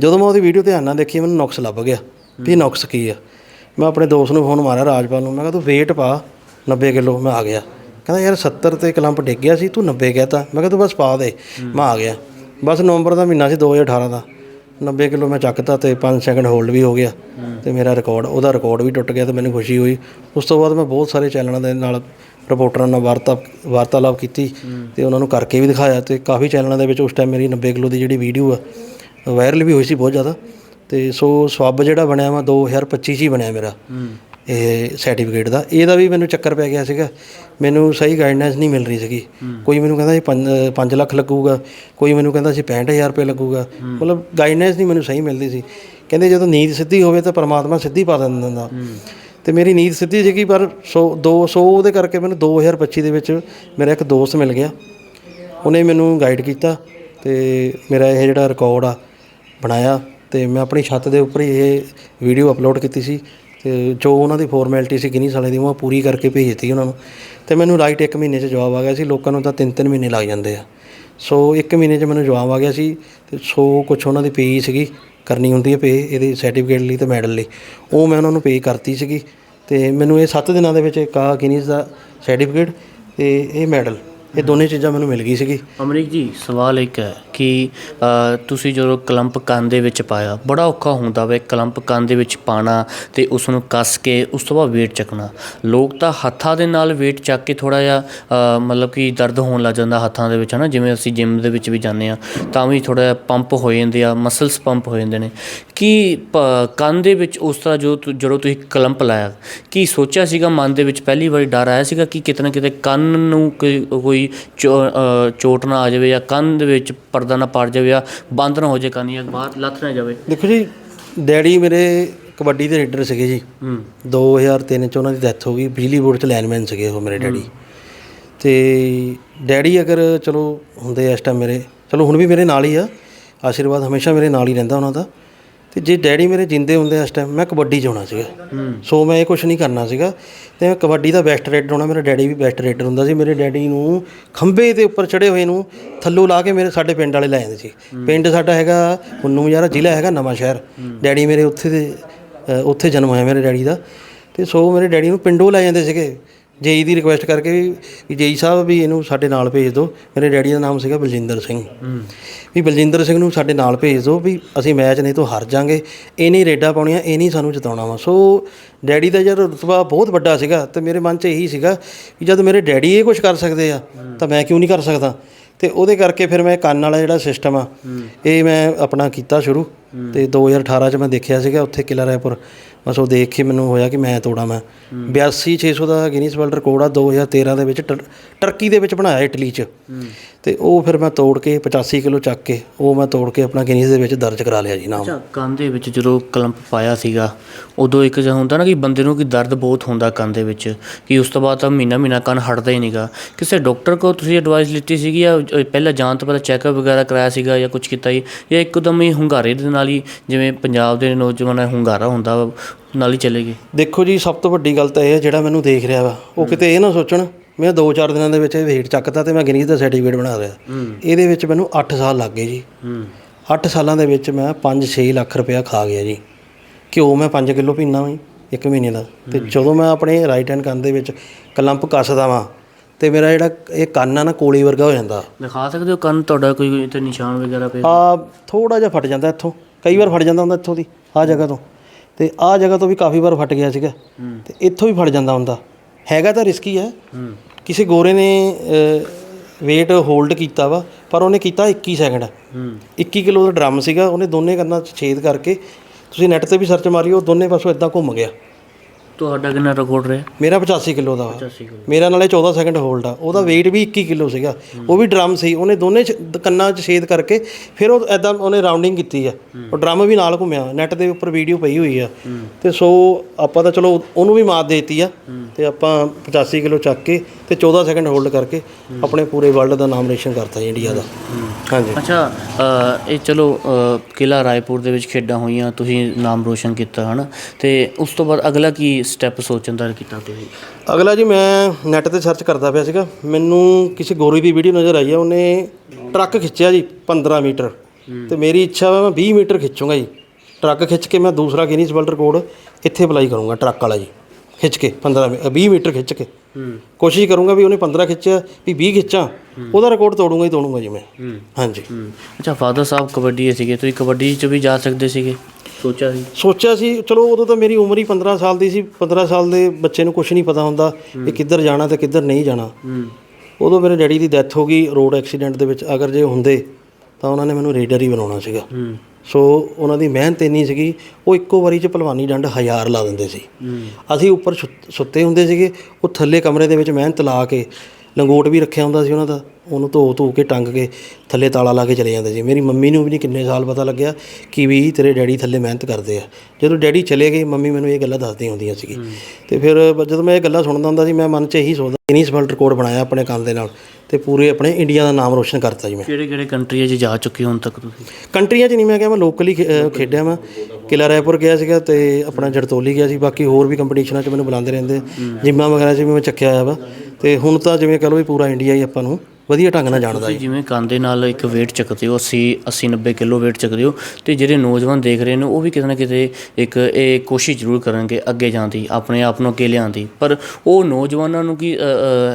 ਜਦੋਂ ਮੈਂ ਉਹਦੀ ਵੀਡੀਓ ਧਿਆਨ ਨਾਲ ਦੇਖੀ ਮੈਨੂੰ ਨੁਕਸ ਲੱਭ ਗਿਆ। ਵੀ ਨੁਕਸ ਕੀ ਆ? ਮੈਂ ਆਪਣੇ ਦੋਸਤ ਨੂੰ ਫੋਨ ਮਾਰਿਆ ਰਾਜਪਾਲ ਨੂੰ, ਮੈਂ ਕਿਹਾ, ਤੂੰ weight ਪਾ 90 ਕਿਲੋ, ਮੈਂ ਆ ਗਿਆ। ਕਹਿੰਦਾ, ਯਾਰ 70 ਤੇ ਕਲੰਪ ਡਿੱਗ ਗਿਆ ਸੀ, ਤੂੰ 90 ਕਹਿਤਾ। ਮੈਂ ਕਿਹਾ, ਤੂੰ ਬਸ ਪਾ ਦੇ, ਮੈਂ ਆ ਗਿਆ। ਬਸ ਨਵੰਬਰ ਦਾ ਮਹੀਨਾ ਸੀ 2018 ਦਾ। 90 ਕਿਲੋ ਮੈਂ ਚੱਕਤਾ ਤੇ 5 ਸੈਕਿੰਡ ਹੋਲਡ ਵੀ ਹੋ ਗਿਆ ਤੇ ਮੇਰਾ ਰਿਕਾਰਡ ਉਹਦਾ ਰਿਕਾਰਡ ਵੀ ਟੁੱਟ ਗਿਆ ਤੇ ਮੈਨੂੰ ਖੁਸ਼ੀ ਹੋਈ। ਉਸ ਤੋਂ ਬਾਅਦ ਮੈਂ ਬਹੁਤ ਸਾਰੇ ਚੈਨਲਾਂ ਦੇ ਨਾਲ ਰਿਪੋਰਟਰਾਂ ਨਾਲ ਵਾਰਤਾ, ਵਾਰਤਾਲਾਪ ਕੀਤੀ ਤੇ ਉਹਨਾਂ ਨੂੰ ਕਰਕੇ ਵੀ ਦਿਖਾਇਆ ਤੇ ਕਾਫੀ ਚੈਨਲਾਂ ਦੇ ਵਿੱਚ ਉਸ ਟਾਈਮ ਮੇਰੀ 90 ਕਿਲੋ ਦੀ ਜਿਹੜੀ ਵੀਡੀਓ ਆ ਵਾਇਰਲ ਵੀ ਹੋਈ ਸੀ ਬਹੁਤ ਜ਼ਿਆਦਾ। ਤੇ ਸੋ ਸਵੱਬ ਜਿਹੜਾ ਬਣਿਆ ਵਾ 2025 ਚ ਹੀ ਬਣਿਆ ਮੇਰਾ। ਇਹ ਸਰਟੀਫਿਕੇਟ ਦਾ। ਇਹਦਾ ਵੀ ਮੈਨੂੰ ਚੱਕਰ ਪੈ ਗਿਆ ਸੀਗਾ। ਮੈਨੂੰ ਸਹੀ ਗਾਈਡਨੈਂਸ ਨਹੀਂ ਮਿਲ ਰਹੀ ਸੀਗੀ। ਕੋਈ ਮੈਨੂੰ ਕਹਿੰਦਾ ਇਹ 5 ਲੱਖ ਲੱਗੂਗਾ। ਕੋਈ ਮੈਨੂੰ ਕਹਿੰਦਾ ਸੀ 65000 ਰੁਪਏ ਲੱਗੂਗਾ। ਮਤਲਬ ਗਾਈਡਨੈਂਸ ਨਹੀਂ ਮੈਨੂੰ ਸਹੀ ਮਿਲਦੀ ਸੀ। ਕਹਿੰਦੇ ਜਦੋਂ ਨੀਂਦ ਸਿੱਧੀ ਹੋਵੇ ਤਾਂ ਪਰਮਾਤਮਾ ਸਿੱਧੀ ਪਾ ਦਿੰਦਾ ਤੇ ਮੇਰੀ ਨੀਂਦ ਸਿੱਧੀ ਸੀਗੀ ਪਰ 100 200 ਉਹਦੇ ਕਰਕੇ ਮੈਨੂੰ 2025 ਦੇ ਵਿੱਚ ਮੇਰਾ ਇੱਕ ਦੋਸਤ ਮਿਲ ਗਿਆ। ਉਹਨੇ ਮੈਨੂੰ ਗਾਈਡ ਕੀਤਾ ਤੇ ਮੇਰਾ ਇਹ ਜਿਹੜਾ ਰਿਕਾਰਡ ਆ ਬਣਾਇਆ। ਅਤੇ ਮੈਂ ਆਪਣੀ ਛੱਤ ਦੇ ਉੱਪਰ ਹੀ ਇਹ ਵੀਡੀਓ ਅਪਲੋਡ ਕੀਤੀ ਸੀ ਅਤੇ ਜੋ ਉਹਨਾਂ ਦੀ ਫੋਰਮੈਲਿਟੀ ਸੀ ਗਿਨੀ ਸਾਲੇ ਦੀ, ਉਹ ਪੂਰੀ ਕਰਕੇ ਭੇਜਤੀ ਉਹਨਾਂ ਨੂੰ। ਅਤੇ ਮੈਨੂੰ ਰਾਈਟ ਇੱਕ ਮਹੀਨੇ 'ਚ ਜਵਾਬ ਆ ਗਿਆ ਸੀ, ਲੋਕਾਂ ਨੂੰ ਤਾਂ 3-3 ਮਹੀਨੇ ਲੱਗ ਜਾਂਦੇ ਆ। ਸੋ ਇੱਕ ਮਹੀਨੇ 'ਚ ਮੈਨੂੰ ਜਵਾਬ ਆ ਗਿਆ ਸੀ ਤੇ ਸੋ ਕੁਛ ਉਹਨਾਂ ਦੀ ਪੇ ਸੀਗੀ, ਕਰਨੀ ਹੁੰਦੀ ਹੈ ਪੇ ਇਹਦੇ ਸਰਟੀਫਿਕੇਟ ਲਈ ਤੇ ਮੈਡਲ ਲਈ। ਉਹ ਮੈਂ ਉਹਨਾਂ ਨੂੰ ਪੇ ਕਰਤੀ ਸੀਗੀ ਤੇ ਮੈਨੂੰ ਇਹ 7 ਦਿਨਾਂ ਦੇ ਵਿੱਚ ਇੱਕ ਆ ਗਿਨੀਜ਼ ਦਾ ਸਰਟੀਫਿਕੇਟ ਤੇ ਇਹ ਮੈਡਲ ਇਹ ਦੋਨੇ ਚੀਜ਼ਾਂ ਮੈਨੂੰ ਮਿਲ ਗਈ ਸੀਗੀ। ਅਮਰੀਕ ਜੀ ਸਵਾਲ ਇੱਕ ਹੈ ਕਿ ਅ, ਤੁਸੀਂ ਜਦੋਂ ਕਲੰਪ ਕੰਨ ਦੇ ਵਿੱਚ ਪਾਇਆ ਬੜਾ ਔਖਾ ਹੁੰਦਾ ਵੇ ਕਲੰਪ ਕੰਨ ਦੇ ਵਿੱਚ ਪਾਣਾ ਤੇ ਉਸ ਨੂੰ ਕੱਸ ਕੇ ਉਸ ਤੋਂ ਬਾਅਦ weight ਚੱਕਣਾ। ਲੋਕ ਤਾਂ ਹੱਥਾਂ ਦੇ ਨਾਲ weight ਚੱਕ ਕੇ ਥੋੜਾ ਜਿਹਾ ਅ, ਮਤਲਬ ਕਿ ਦਰਦ ਹੋਣ ਲੱਗ ਜਾਂਦਾ ਹੱਥਾਂ ਦੇ ਵਿੱਚ ਹਨਾ? ਜਿਵੇਂ ਅਸੀਂ ਜਿਮ ਦੇ ਵਿੱਚ ਵੀ ਜਾਂਦੇ ਆ ਤਾਂ ਵੀ ਥੋੜਾ ਜਿਹਾ ਪੰਪ ਹੋ ਜਾਂਦੇ ਆ ਮਸਲਸ ਪੰਪ ਹੋ ਜਾਂਦੇ ਨੇ। ਕੀ ਪ- ਕੰਨ ਦੇ ਵਿੱਚ ਉਸ ਤਰ੍ਹਾਂ ਜੋ ਤੁ- ਜਦੋਂ ਤੁਸੀਂ ਕਲੰਪ ਲਾਇਆ ਕੀ ਸੋਚਿਆ ਸੀਗਾ ਮਨ ਦੇ ਵਿੱਚ? ਪਹਿਲੀ ਵਾਰੀ ਡਰ ਆਇਆ ਸੀਗਾ ਕਿ ਕਿਤੇ ਨਾ ਕਿਤੇ ਕੰਨ ਨੂੰ ਕੋਈ ਕੋਈ ਅ, ਚੋਟ ਨਾ ਆ ਜਾਵੇ ਜਾਂ ਕੰਨ ਦੇ ਵਿੱਚ ਪਰਦਾ ਨਾ ਪੜ ਜਾਵੇ ਜਾਂ ਬੰਦ ਨਾ ਹੋ ਜਾਵੇ ਕੰਨ ਜਾਂ ਬਾਹਰ ਲੱਥ ਨਾ ਜਾਵੇ। ਦੇਖੋ ਜੀ ਡੈਡੀ ਮੇਰੇ ਕਬੱਡੀ ਦੇ ਰੇਡਰ ਸੀਗੇ ਜੀ। ਹੂੰ। 2003 ਚ ਉਹਨਾਂ ਦੀ ਡੈਥ ਹੋ ਗਈ। ਬਿਜਲੀ ਬੋਰਡ ਚ ਲਾਈਨਮੈਨ ਸੀਗੇ ਉਹ ਮੇਰੇ ਡੈਡੀ। ਤੇ ਡੈਡੀ ਅਗਰ ਚਲੋ ਹੁੰਦੇ ਇਸ ਟਾਈਮ ਮੇਰੇ ਚਲੋ ਹੁਣ ਵੀ ਮੇਰੇ ਨਾਲ ਹੀ ਆ। ਆਸ਼ੀਰਵਾਦ ਹਮੇਸ਼ਾ ਮੇਰੇ ਨਾਲ ਹੀ ਰਹਿੰਦਾ ਉਹਨਾਂ ਦਾ। ਤੇ ਜੇ ਡੈਡੀ ਮੇਰੇ ਜਿੰਦੇ ਹੁੰਦੇ ਇਸ ਟਾਈਮ ਮੈਂ ਕਬੱਡੀ 'ਚ ਹੋਣਾ ਸੀਗਾ। ਸੋ ਮੈਂ ਇਹ ਕੁਝ ਨਹੀਂ ਕਰਨਾ ਸੀਗਾ। ਤੇ ਮੈਂ ਕਬੱਡੀ ਦਾ ਬੈਸਟ ਰੇਡਰ ਹੋਣਾ ਮੇਰਾ ਡੈਡੀ ਵੀ ਬੈਸਟ ਰੇਡਰ ਹੁੰਦਾ ਸੀ। ਮੇਰੇ ਡੈਡੀ ਨੂੰ ਖੰਭੇ ਦੇ ਉੱਪਰ ਚੜੇ ਹੋਏ ਨੂੰ ਥੱਲੋਂ ਲਾ ਕੇ ਮੇਰੇ ਸਾਡੇ ਪਿੰਡ ਵਾਲੇ ਲੈ ਜਾਂਦੇ ਸੀ। ਪਿੰਡ ਸਾਡਾ ਹੈਗਾ ਪੁੰਨੂ ਯਾਰਾ ਜ਼ਿਲ੍ਹਾ ਹੈਗਾ ਨਵਾਂ ਸ਼ਹਿਰ। ਡੈਡੀ ਮੇਰੇ ਉੱਥੇ ਦੇ ਉੱਥੇ ਜਨਮ ਹੋਇਆ ਮੇਰੇ ਡੈਡੀ ਦਾ। ਤੇ ਸੋ ਮੇਰੇ ਡੈਡੀ ਨੂੰ ਪਿੰਡੋਂ ਲੈ ਜਾਂਦੇ ਸੀਗੇ। ਜੇਈ ਦੀ ਰਿਕੁਐਸਟ ਕਰਕੇ ਵੀ- ਜੇਈ ਸਾਹਿਬ ਵੀ ਇਹਨੂੰ ਸਾਡੇ ਨਾਲ ਭੇਜ ਦਿਓ। ਮੇਰੇ ਡੈਡੀ ਦਾ ਨਾਮ ਸੀਗਾ ਬਲਜਿੰਦਰ ਸਿੰਘ। ਵੀ ਬਲਜਿੰਦਰ ਸਿੰਘ ਨੂੰ ਸਾਡੇ ਨਾਲ ਭੇਜ ਦਿਓ ਵੀ ਅਸੀਂ ਮੈਚ ਨਹੀਂ ਤੋਂ ਹਾਰ ਜਾਾਂਗੇ ਇਹ ਨਹੀਂ ਰੇਡਾਂ ਪਾਉਣੀਆਂ ਇਹ ਨਹੀਂ ਸਾਨੂੰ ਜਿਤਾਉਣਾ ਵਾ। ਸੋ ਡੈਡੀ ਦਾ ਜਦ ਰੁਤਬਾ ਬਹੁਤ ਵੱਡਾ ਸੀਗਾ ਤੇ ਮੇਰੇ ਮਨ 'ਚ ਇਹੀ ਸੀਗਾ ਵੀ ਜਦ ਮੇਰੇ ਡੈਡੀ ਇਹ ਕੁਝ ਕਰ ਸਕਦੇ ਆ ਤਾਂ ਮੈਂ ਕਿਉਂ ਨਹੀਂ ਕਰ ਸਕਦਾ? ਤੇ ਉਹਦੇ ਕਰਕੇ ਫਿਰ ਮੈਂ ਕੰਨ ਵਾਲਾ ਜਿਹੜਾ ਸਿਸਟਮ ਆ ਇਹ ਮੈਂ ਆਪਣਾ ਕੀਤਾ ਸ਼ੁਰੂ। ਤੇ 2018 ਚ ਮੈਂ ਦੇਖਿਆ ਸੀਗਾ ਉੱਥੇ ਕਿਲਾ ਰਾਏਪੁਰ। ਬਸ ਉਹ ਦੇਖ ਕੇ ਮੈਨੂੰ ਹੋਇਆ ਕਿ ਮੈਂ ਤੋੜਾਂ ਮੈਂ। 82600 ਦਾ ਗਿਨੀਸ ਵਰਲਡ ਰਿਕਾਰਡ ਆ 2013 ਦੇ ਵਿੱਚ ਟਰ- ਟਰਕੀ ਦੇ ਵਿੱਚ ਬਣਾਇਆ ਇਟਲੀ 'ਚ। ਤੇ ਉਹ ਫਿਰ ਮੈਂ ਤੋੜ ਕੇ 85 ਕਿਲੋ ਚੱਕ ਕੇ, ਉਹ ਮੈਂ ਤੋੜ ਕੇ ਆਪਣਾ ਗਿਨੀਸ ਦੇ ਵਿੱਚ ਦਰਜ ਕਰਾ ਲਿਆ ਜੀ ਨਾਮ। ਅੱਛਾ, ਕੰਨ ਦੇ ਵਿੱਚ ਜਦੋਂ ਕਲੰਪ ਪਾਇਆ ਸੀਗਾ, ਉਦੋਂ ਇੱਕ ਜਿਹਾ ਹੁੰਦਾ ਨਾ ਕਿ ਬੰਦੇ ਨੂੰ ਕਿ ਦਰਦ ਬਹੁਤ ਹੁੰਦਾ ਕੰਨ ਦੇ ਵਿੱਚ, ਕਿ ਉਸ ਤੋਂ ਬਾਅਦ ਤਾਂ ਮਹੀਨਾ ਮਹੀਨਾ ਕੰਨ ਹਟਦਾ ਹੀ ਨਹੀਂਗਾ ਕਿਸੇ ਡਾਕਟਰ ਕੋਲ ਤੁਸੀਂ ਐਡਵਾਈਸ ਲਿੱਤੀ ਸੀਗੀ ਜਾਂ ਪਹਿਲਾਂ ਜਾਣ ਤੋਂ ਪਹਿਲਾਂ ਚੈੱਕਅਪ ਵਗੈਰਾ ਕਰਾਇਆ ਸੀਗਾ ਜਾਂ ਕੁਝ ਕੀਤਾ ਜੀ, ਜਾਂ ਇੱਕਦਮ ਹੀ ਹੁੰਗਾਰੇ ਦੇ ਨਾਲ ਹੀ ਜਿਵੇਂ ਪੰਜਾਬ ਦੇ ਨੌਜਵਾਨਾਂ ਹੁੰਗਾਰਾ ਹੁੰਦਾ ਵਾ, ਨਾਲ ਹੀ ਚਲੇ ਗਏ। ਦੇਖੋ ਜੀ ਸਭ ਤੋਂ ਵੱਡੀ ਗੱਲ ਤਾਂ ਇਹ ਹੈ ਜਿਹੜਾ ਮੈਨੂੰ ਦੇਖ ਰਿਹਾ ਵਾ। ਉਹ ਕਿਤੇ ਇਹ ਨਾ ਸੋਚਣ ਮੈਂ 2-4 ਦਿਨਾਂ ਦੇ ਵਿੱਚ ਇਹ weight ਚੱਕਤਾ ਤੇ ਮੈਂ ਗਿਨੀਜ਼ ਦਾ ਸਰਟੀਫਿਕੇਟ ਬਣਾ ਲਿਆ। ਹੂੰ। ਇਹਦੇ ਵਿੱਚ ਮੈਨੂੰ 8 ਸਾਲ ਲੱਗ ਗਏ ਜੀ। ਹੂੰ। 8 ਸਾਲਾਂ ਦੇ ਵਿੱਚ ਮੈਂ 5-6 ਲੱਖ ਰੁਪਇਆ ਖਾ ਗਿਆ ਜੀ। ਘਿਓ ਮੈਂ 5 ਕਿਲੋ ਪੀਂਦਾ ਵਾਂ ਜੀ, ਇੱਕ ਮਹੀਨੇ ਦਾ। ਤੇ ਜਦੋਂ ਮੈਂ ਆਪਣੇ ਰਾਈਟ ਹੈਂਡ ਕੰਨ ਦੇ ਵਿੱਚ ਕਲੰਪ ਕੱਸਦਾ ਵਾਂ ਤੇ ਮੇਰਾ ਜਿਹੜਾ ਇਹ ਕੰਨ ਆ ਨਾ ਕੋਲੀ ਵਰਗਾ ਹੋ ਜਾਂਦਾ। ਦਿਖਾ ਸਕਦੇ ਹੋ? ਕੰਨ ਤੁਹਾਡਾ ਕੋਈ ਤੇ ਨਿਸ਼ਾਨ ਵਗੈਰਾ ਪਏ ਆ ਥੋੜਾ ਜਿਹਾ ਫਟ ਜਾਂਦਾ ਇੱਥੋਂ। ਕਈ ਵਾਰ ਫਟ ਜਾਂਦਾ ਹੁੰਦਾ ਇੱਥੋਂ ਦੀ ਆ ਜਗ੍ਹਾ ਤੋਂ। ਤੇ ਆ ਜਗ੍ਹਾ ਤੋਂ ਵੀ ਕਾਫੀ ਵਾਰ ਫਟ ਗਿਆ ਸੀਗਾ। ਤੇ ਇੱਥੋਂ ਵੀ ਫਟ ਜਾਂਦਾ ਹੁੰਦਾ। ਹੈਗਾ ਤਾਂ ਰਿਸਕੀ ਹੈ। ਕਿਸੇ ਗੋਰੇ ਨੇ weight ਹੋਲਡ ਕੀਤਾ ਵਾ ਪਰ ਉਹਨੇ ਕੀਤਾ 21 ਸੈਕਿੰਡ ਹੂੰ। 21 ਕਿਲੋ ਦਾ ਡਰਮ ਸੀਗਾ ਉਹਨੇ ਦੋਨੇ ਕੰਨਾਂ 'ਚ ਛੇਦ ਕਰਕੇ ਤੁਸੀਂ ਨੈੱਟ ਤੇ ਵੀ ਸਰਚ ਮਾਰਿਓ ਦੋਨੇ ਪਾਸੋਂ ਇਦਾਂ ਘੁੰਮ ਗਿਆ। ਤੁਹਾਡਾ ਕਿੰਨਾ ਰਿਕਾਰਡ ਰਿਹਾ? ਮੇਰਾ 85 ਕਿਲੋ ਦਾ ਵਾ। 85 ਕਿਲੋ। ਮੇਰਾ ਨਾਲੇ 14 ਸੈਕਿੰਡ ਹੋਲਡ ਆ। ਉਹਦਾ weight ਵੀ 21 ਕਿਲੋ ਸੀਗਾ। ਉਹ ਵੀ ਡਰਮ ਸੀ। ਉਹਨੇ ਦੋਨੇ ਛ- ਕੰਨਾਂ 'ਚ ਛੇਦ ਕਰਕੇ ਫਿਰ ਉਹ ਐਦਾਂ ਉਹਨੇ ਰਾਉਂਡਿੰਗ ਕੀਤੀ ਆ। ਉਹ ਡਰਮ ਵੀ ਨਾਲ ਘੁੰਮਿਆ। ਨੈਟ ਦੇ ਉੱਪਰ ਵੀਡੀਓ ਪਈ ਹੋਈ ਆ। ਤੇ ਸੋ ਆਪਾਂ ਤਾਂ ਚਲੋ ਉਹਨੂੰ ਵੀ ਮਾਤ ਦੇਤੀ ਆ। ਤੇ ਆਪਾਂ 85 ਕਿਲੋ ਚੱਕ ਕੇ ਤੇ 14 ਸੈਕਿੰਡ ਹੋਲਡ ਕਰਕੇ ਆਪਣੇ ਪੂਰੇ ਵਰਲਡ ਦਾ ਨਾਮ ਰੇਸ਼ਨ ਕਰਤਾ ਜੀ ਇੰਡੀਆ ਦਾ। ਹਾਂਜੀ। ਅੱਛਾ ਅ, ਇਹ ਚਲੋ ਅ, ਕਿਲ੍ਹਾ ਰਾਏਪੁਰ ਦੇ ਵਿੱਚ ਖੇਡਾਂ ਹੋਈਆਂ ਤੁਸੀਂ ਨਾਮ ਰੋਸ਼ਨ ਕੀਤਾ ਹਨਾ? ਤੇ ਉਸ ਤੋਂ ਬਾਅਦ ਅਗਲਾ ਕੀ ਸਟੈਪ ਸੋਚਣ ਦਾ ਕੀਤਾ ਤੁਸੀਂ? ਅਗਲਾ ਜੀ ਮੈਂ ਨੈਟ ਤੇ ਸਰਚ ਕਰਦਾ ਪਿਆ ਸੀਗਾ। ਮੈਨੂੰ ਕਿਸੇ ਗੋਰੀ ਦੀ ਵੀਡੀਓ ਨਜ਼ਰ ਆਈ ਆ ਉਹਨੇ ਟਰੱਕ ਖਿੱਚਿਆ ਜੀ 15 ਮੀਟਰ। ਤੇ ਮੇਰੀ ਇੱਛਾ ਵਾ ਮੈਂ 20 ਮੀਟਰ ਖਿੱਚੂੰਗਾ ਜੀ। ਟਰੱਕ ਖਿੱਚ ਕੇ ਮੈਂ ਦੂਸਰਾ ਗਿਨੀਜ਼ ਵਰਲਡ ਰਿਕਾਰਡ ਇੱਥੇ ਅਪਲਾਈ ਕਰੂੰਗਾ ਟਰੱਕ ਵਾਲਾ ਜੀ। ਖਿੱਚ ਕੇ 15 ਮੀ- ਅ, 20 ਮੀਟਰ ਖਿੱਚ ਕੇ। ਹੂੰ ਕੋਸ਼ਿਸ਼ ਕਰੂੰਗਾ ਵੀ ਉਹਨੇ 15 ਖਿੱਚਿਆ ਵੀ 20 ਖਿੱਚਾਂ ਉਹਦਾ ਰਿਕਾਰਡ ਤੋੜੂੰਗਾ ਹੀ ਤੋੜੂੰਗਾ ਜੀ ਮੈਂ। ਹੂੰ। ਹਾਂਜੀ। ਹੂੰ। ਅੱਛਾ ਫਾਦਰ ਸਾਹਿਬ ਕਬੱਡੀ ਸੀਗੇ ਤੁਸੀਂ ਕਬੱਡੀ 'ਚ ਵੀ ਜਾ ਸਕਦੇ ਸੀਗੇ? ਸੋਚਿਆ ਸੀ? ਸੋਚਿਆ ਸੀ ਚਲੋ ਉਦੋਂ ਤਾਂ ਮੇਰੀ ਉਮਰ ਹੀ 15 ਸਾਲ ਦੀ ਸੀ 15 ਸਾਲ ਦੇ ਬੱਚੇ ਨੂੰ ਕੁਝ ਨਹੀਂ ਪਤਾ ਹੁੰਦਾ ਕਿ ਕਿੱਧਰ ਜਾਣਾ ਤੇ ਕਿੱਧਰ ਨਹੀਂ ਜਾਣਾ। ਹੂੰ। ਉਦੋਂ ਮੇਰੇ ਡੈਡੀ ਦੀ ਡੈਥ ਹੋ ਗਈ ਰੋਡ ਐਕਸੀਡੈਂਟ ਦੇ ਵਿੱਚ ਅਗਰ ਜੇ ਹੁੰਦੇ ਤਾਂ ਉਹਨਾਂ ਨੇ ਮੈਨੂੰ ਰੇਡਰ ਹੀ ਬਣਾਉਣਾ ਸੀਗਾ। ਹੂੰ। ਸੋ ਉਹਨਾਂ ਦੀ ਮਿਹਨਤ ਇੰਨੀ ਸੀਗੀ ਉਹ ਇੱਕੋ ਵਾਰੀ 'ਚ ਭਲਵਾਨੀ ਡੰਡ ਹਜ਼ਾਰ ਲਾ ਦਿੰਦੇ ਸੀ। ਅਸੀਂ ਉੱਪਰ ਸੁੱਤ- ਹੁੰਦੇ ਸੀਗੇ ਉਹ ਥੱਲੇ ਕਮਰੇ ਦੇ ਵਿੱਚ ਮਿਹਨਤ ਲਾ ਕੇ ਲੰਗੋਟ ਵੀ ਰੱਖਿਆ ਹੁੰਦਾ ਸੀ ਉਹਨਾਂ ਦਾ ਉਹਨੂੰ ਧੋ ਧੋ ਕੇ ਟੰਗ ਕੇ ਥੱਲੇ ਤਾਲਾ ਲਾ ਕੇ ਚਲੇ ਜਾਂਦੇ ਸੀ। ਮੇਰੀ ਮੰਮੀ ਨੂੰ ਵੀ ਨਹੀਂ ਕਿੰਨੇ ਸਾਲ ਪਤਾ ਲੱਗਿਆ ਕਿ ਵੀ ਤੇਰੇ ਡੈਡੀ ਥੱਲੇ ਮਿਹਨਤ ਕਰਦੇ ਆ। ਜਦੋਂ ਡੈਡੀ ਚਲੇ ਗਏ ਮੰਮੀ ਮੈਨੂੰ ਇਹ ਗੱਲਾਂ ਦੱਸਦੀਆਂ ਹੁੰਦੀਆਂ ਸੀ ਤੇ ਫਿਰ ਜਦੋਂ ਮੈਂ ਇਹ ਗੱਲਾਂ ਸੁਣਦਾ ਹੁੰਦਾ ਸੀ ਮੈਂ ਮਨ 'ਚ ਇਹੀ ਸੋਚਦਾ ਵਰਲਡ ਰਿਕਾਰਡ ਬਣਾਇਆ ਆਪਣੇ ਕੰਮ ਦੇ ਨਾਲ। ਤੇ ਪੂਰੇ ਆਪਣੇ ਇੰਡੀਆ ਦਾ ਨਾਮ ਰੋਸ਼ਨ ਕਰਤਾ ਜੀ ਮੈਂ। ਕਿਹੜੇ ਕਿਹੜੇ ਕੰਟਰੀਆਂ 'ਚ ਜਾ ਚੁੱਕੇ ਹੋ ਹੁਣ ਤੱਕ ਤੁਸੀਂ? ਕੰਟਰੀਆਂ 'ਚ ਨਹੀਂ ਮੈਂ ਕਿਹਾ ਮੈਂ ਲੋਕਲੀ ਖੇਡਿਆ ਮੈਂ ਕਿਲਾ ਰਾਏਪੁਰ ਗਿਆ ਸੀਗਾ ਤੇ ਆਪਣਾ ਜੜਤੋਲੀ ਗਿਆ ਸੀ। ਬਾਕੀ ਹੋਰ ਵੀ ਕੰਪੀਟੀਸ਼ਨਾਂ 'ਚ ਮੈਨੂੰ ਬੁਲਾਉਂਦੇ ਰਹਿੰਦੇ। ਜਿੰਮਾਂ ਵਗੈਰਾ 'ਚ ਵੀ ਮੈਂ ਚੱਕਿਆ ਹੋਇਆ ਵਾ। ਤੇ ਹੁਣ ਤਾਂ ਜਿਵੇਂ ਕਹ ਲਓ ਵੀ ਪੂਰਾ ਇੰਡੀਆ ਹੀ ਆਪਾਂ ਨੂੰ। ਵਧੀਆ ਢੰਗ ਨਾਲ ਜਾਣਦਾ ਤੁਸੀਂ ਜਿਵੇਂ ਕਾਂਦੇ ਨਾਲ ਇੱਕ weight ਚੱਕਦੇ ਹੋ 80 80 90 ਕਿਲੋ weight ਚੱਕਦੇ ਹੋ ਤੇ ਜਿਹੜੇ ਨੌਜਵਾਨ ਦੇਖ ਰਹੇ ਨੇ ਉਹ ਵੀ ਕਿਤੇ ਨਾ ਕਿਤੇ ਇੱਕ ਇਹ ਕੋਸ਼ਿਸ਼ ਜ਼ਰੂਰ ਕਰਨਗੇ ਅੱਗੇ ਜਾਣ ਦੀ ਆਪਣੇ ਆਪ ਨੂੰ ਅੱਗੇ ਲਿਆਉਣ ਦੀ। ਪਰ ਉਹ ਨੌਜਵਾਨਾਂ ਨੂੰ ਕੀ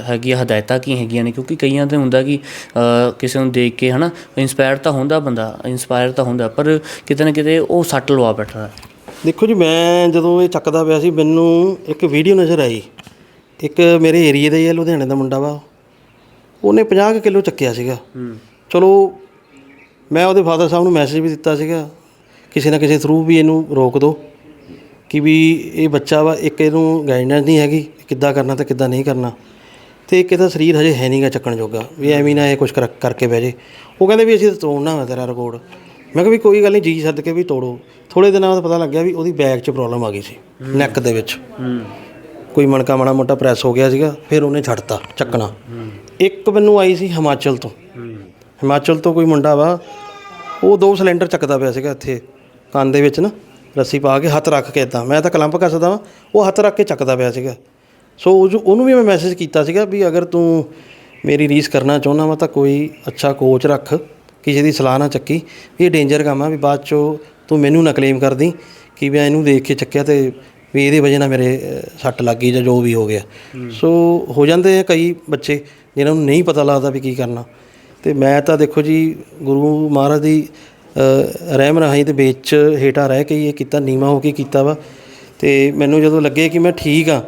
ਹੈਗੀ ਹਦਾਇਤਾਂ ਕੀ ਹੈਗੀਆਂ ਨੇ? ਕਿਉਂਕਿ ਕਈਆਂ ਤੇ ਹੁੰਦਾ ਕਿ ਅ, ਕਿਸੇ ਨੂੰ ਦੇਖ ਕੇ ਹਨਾ ਇਨਸਪਾਇਰ ਤਾਂ ਹੁੰਦਾ ਬੰਦਾ ਇਨਸਪਾਇਰ ਤਾਂ ਹੁੰਦਾ ਪਰ ਕਿਤੇ ਨਾ ਕਿਤੇ ਉਹ ਸੱਟ ਲਵਾ ਬੈਠਾ ਹੈ। ਦੇਖੋ ਜੀ ਮੈਂ ਜਦੋਂ ਇਹ ਚੱਕਦਾ ਪਿਆ ਸੀ ਮੈਨੂੰ ਇੱਕ ਵੀਡੀਓ ਨਜ਼ਰ ਆਈ। ਇੱਕ ਮੇਰੇ ਏਰੀਏ ਦਾ ਹੀ ਹੈ ਲੁਧਿਆਣੇ ਦਾ ਮੁੰਡਾ ਵਾ। ਉਹਨੇ 50 ਕਿਲੋ ਚੱਕਿਆ ਸੀਗਾ। ਹੂੰ। ਚਲੋ ਮੈਂ ਉਹਦੇ ਫਾਦਰ ਸਾਹਿਬ ਨੂੰ ਮੈਸੇਜ ਵੀ ਦਿੱਤਾ ਸੀਗਾ ਕਿਸੇ ਨਾ ਕਿਸੇ ਥਰੂ ਵੀ ਇਹਨੂੰ ਰੋਕ ਦਿਓ ਕਿ ਵੀ ਇਹ ਬੱਚਾ ਵਾ ਇੱਕ ਇਹਨੂੰ ਗਾਈਡੈਂਸ ਨਹੀਂ ਹੈਗੀ ਕਿੱਦਾਂ ਕਰਨਾ ਤੇ ਕਿੱਦਾਂ ਨਹੀਂ ਕਰਨਾ। ਤੇ ਇੱਕ ਇਹਦਾ ਸਰੀਰ ਹਜੇ ਹੈ ਨਹੀਂਗਾ ਚੱਕਣ ਜੋਗਾ ਵੀ ਐਵੇਂ ਨਾ ਇਹ ਕੁਝ ਕਰਕੇ ਬਹਿ ਜੇ। ਉਹ ਕਹਿੰਦੇ ਵੀ ਅਸੀਂ ਤਾਂ ਤੋੜਨਾ ਵਾ ਤੇਰਾ ਰਿਕਾਰਡ ਮੈਂ ਕਿਹਾ ਵੀ ਕੋਈ ਗੱਲ ਨਹੀਂ ਜੀ ਸੱਦ ਕੇ ਵੀ ਤੋੜੋ। ਥੋੜੇ ਦਿਨਾਂ ਬਾਅਦ ਪਤਾ ਲੱਗਿਆ ਵੀ ਉਹਦੀ ਬੈਕ 'ਚ ਪ੍ਰੋਬਲਮ ਆ ਗਈ ਸੀ ਨੈਕ ਦੇ ਵਿੱਚ। ਹੂੰ। ਕੋਈ ਮਣਕਾ ਮਾੜਾ ਮੋਟਾ ਪ੍ਰੈਸ ਹੋ ਗਿਆ ਸੀਗਾ ਫਿਰ ਉਹਨੇ ਛੱਡਤਾ ਚੱਕਣਾ। ਇੱਕ ਮੈਨੂੰ ਆਈ ਸੀ ਹਿਮਾਚਲ ਤੋਂ। ਹਿਮਾਚਲ ਤੋਂ ਕੋਈ ਮੁੰਡਾ ਵਾ ਉਹ ਦੋ ਸਿਲੰਡਰ ਚੱਕਦਾ ਪਿਆ ਸੀਗਾ ਇੱਥੇ ਕੰਨ ਦੇ ਵਿੱਚ ਨਾ ਰੱਸੀ ਪਾ ਕੇ ਹੱਥ ਰੱਖ ਕੇ ਇਦਾਂ ਮੈਂ ਤਾਂ ਕਲੰਪ ਕੱਸਦਾ ਵਾਂ ਉਹ ਹੱਥ ਰੱਖ ਕੇ ਚੱਕਦਾ ਪਿਆ ਸੀਗਾ। ਸੋ ਉਹਨੂੰ ਵੀ ਮੈਂ ਮੈਸੇਜ ਕੀਤਾ ਸੀਗਾ ਵੀ ਅਗਰ ਤੂੰ ਮੇਰੀ ਰੀਸ ਕਰਨਾ ਚਾਹੁੰਦਾ ਵਾ ਤਾਂ ਕੋਈ ਅੱਛਾ ਕੋਚ ਰੱਖ ਕਿਸੇ ਦੀ ਸਲਾਹ ਨਾ ਚੱਕੀ। ਵੀ ਇਹ ਡੇਂਜਰ ਕੰਮ ਆ ਵੀ ਬਾਅਦ ਚੋਂ ਤੂੰ ਮੈਨੂੰ ਨਾ ਕਲੇਮ ਕਰਦੀ ਕਿ ਵੀ ਇਹਨੂੰ ਦੇਖ ਕੇ ਚੱਕਿਆ ਤੇ ਵੀ ਇਹਦੀ ਵਜ੍ਹਾ ਨਾਲ ਮੇਰੇ ਸੱਟ ਲੱਗ ਗਈ ਜਾਂ ਜੋ ਵੀ ਹੋ ਗਿਆ। ਸੋ ਹੋ ਜਾਂਦੇ ਆ ਕਈ ਬੱਚੇ। ਜਿਨ੍ਹਾਂ ਨੂੰ ਨਹੀਂ ਪਤਾ ਲੱਗਦਾ ਵੀ ਕੀ ਕਰਨਾ। ਤੇ ਮੈਂ ਤਾਂ ਦੇਖੋ ਜੀ ਗੁਰੂ ਮਹਾਰਾਜ ਦੀ ਰਹਿਮ ਰਹਾਈ ਦੇ ਵਿੱਚ ਹੇਠਾਂ ਰਹਿ ਕੇ ਹੀ ਇਹ ਕੀਤਾ ਨੀਵਾ ਹੋ ਕੇ ਕੀਤਾ ਵਾ। ਤੇ ਮੈਨੂੰ ਜਦੋਂ ਲੱਗੇ ਕਿ ਮੈਂ ਠੀਕ ਆ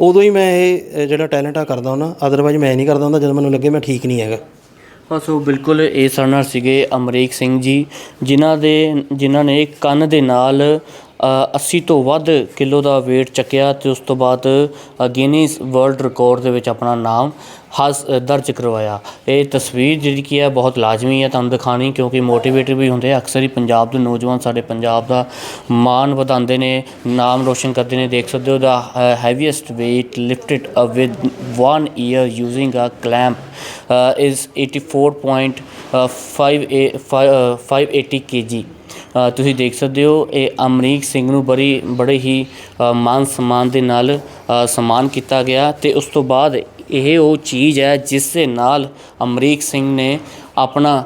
ਉਦੋਂ ਹੀ ਮੈਂ ਇਹ ਜਿਹੜਾ ਟੈਲੈਂਟ ਆ ਕਰਦਾ ਹੁੰਦਾ ਅਦਰਵਾਈਜ਼ ਮੈਂ ਨਹੀਂ ਕਰਦਾ ਹੁੰਦਾ ਜਦੋਂ ਮੈਨੂੰ ਲੱਗੇ ਮੈਂ ਠੀਕ ਨਹੀਂ ਹੈਗਾ। ਹਾਂ ਸੋ ਬਿਲਕੁਲ ਇਹ ਸਾਡੇ ਨਾਲ ਸੀਗੇ ਅਮਰੀਕ ਸਿੰਘ ਜੀ ਜਿਨ੍ਹਾਂ ਦੇ ਜਿਨ੍ਹਾਂ ਨੇ ਕੰਨ ਦੇ ਨਾਲ 80 ਤੋਂ ਵੱਧ ਕਿਲੋ ਦਾ weight ਚੱਕਿਆ ਤੇ ਉਸ ਤੋਂ ਬਾਅਦ ਗਿਨੀਜ਼ ਵਰਲਡ ਰਿਕਾਰਡ ਦੇ ਵਿੱਚ ਆਪਣਾ ਨਾਮ ਹਾਸ ਦਰਜ ਕਰਵਾਇਆ। ਇਹ ਤਸਵੀਰ ਜਿਹੜੀ ਕੀ ਹੈ ਬਹੁਤ ਲਾਜ਼ਮੀ ਹੈ ਤੁਹਾਨੂੰ ਦਿਖਾਣੀ ਕਿਉਂਕਿ ਮੋਟੀਵੇਟਰ ਵੀ ਹੁੰਦੇ ਆ। ਅਕਸਰ ਹੀ ਪੰਜਾਬ ਦੇ ਨੌਜਵਾਨ ਸਾਡੇ ਪੰਜਾਬ ਦਾ ਮਾਣ ਵਧਾਉਂਦੇ ਨੇ ਨਾਮ ਰੋਸ਼ਨ ਕਰਦੇ ਨੇ। ਦੇਖ ਸਕਦੇ ਹੋ ਦਾ ਹੈਵੀਐਸਟ weight lifted uh, with one year using a clamp uh, is 84.580 kg ਅ, ਤੁਸੀਂ ਦੇਖ ਸਕਦੇ ਹੋ, ਇਹ ਅਮਰੀਕ ਸਿੰਘ ਨੂੰ ਬੜੀ, ਬੜੇ ਹੀ ਮਾਨ ਸਨਮਾਨ ਦੇ ਨਾਲ ਸਨਮਾਨ ਕੀਤਾ ਗਿਆ ਤੇ ਉਸ ਤੋਂ ਬਾਅਦ ਇਹ ਉਹ ਚੀਜ਼ ਹੈ ਜਿਸ ਦੇ ਨਾਲ ਅਮਰੀਕ ਸਿੰਘ ਨੇ ਆਪਣਾ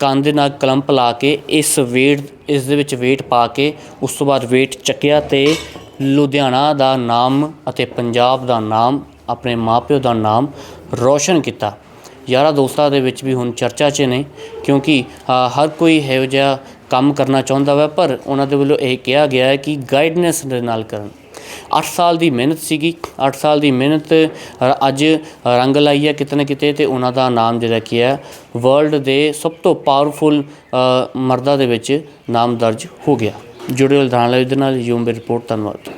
ਕੰਧ ਦੇ ਨਾਲ ਕਲੰਪ ਲਾ ਕੇ ਇਸ ਵੇਟ ਇਸ ਦੇ ਵਿੱਚ ਵੇਟ ਪਾ ਕੇ ਉਸ ਤੋਂ ਬਾਅਦ ਵੇਟ ਚੱਕਿਆ ਤੇ ਲੁਧਿਆਣਾ ਦਾ ਨਾਮ ਅਤੇ ਪੰਜਾਬ ਦਾ ਨਾਮ, ਆਪਣੇ ਮਾਪਿਓ ਦਾ ਨਾਮ ਰੋਸ਼ਨ ਕੀਤਾ। ਯਾਰਾਂ ਦੋਸਤਾਂ ਦੇ ਵਿੱਚ ਵੀ ਹੁਣ ਚਰਚਾ 'ਚ ਨੇ ਕਿਉਂਕਿ ਹਰ ਕੋਈ ਇਹੋ ਜਿਹਾ ਕੰਮ ਕਰਨਾ ਚਾਹੁੰਦਾ ਵਾ, ਪਰ ਉਹਨਾਂ ਦੇ ਵੱਲੋਂ ਇਹ ਕਿਹਾ ਗਿਆ ਹੈ ਕਿ ਗਾਈਡਨੈਂਸ ਦੇ ਨਾਲ ਕਰਨ। 8 ਸਾਲ ਦੀ ਮਿਹਨਤ ਸੀਗੀ 8 ਸਾਲ ਦੀ ਮਿਹਨਤ ਅੱਜ ਰੰਗ ਲਾਈ ਹੈ ਕਿਤੇ ਨਾ ਕਿਤੇ ਤੇ ਉਹਨਾਂ ਦਾ ਨਾਮ ਜਿਹੜਾ ਕੀ ਹੈ ਵਰਲਡ ਦੇ ਸਭ ਤੋਂ ਪਾਵਰਫੁਲ ਮਰਦਾਂ ਦੇ ਵਿੱਚ ਨਾਮ ਦਰਜ ਹੋ ਗਿਆ। ਜੁੜੇ ਹੋਏ ਨਾਲ ਇਹਦੇ ਨਾਲ ਯੂਮ ਰਿਪੋਰਟ ਧੰਨਵਾਦ।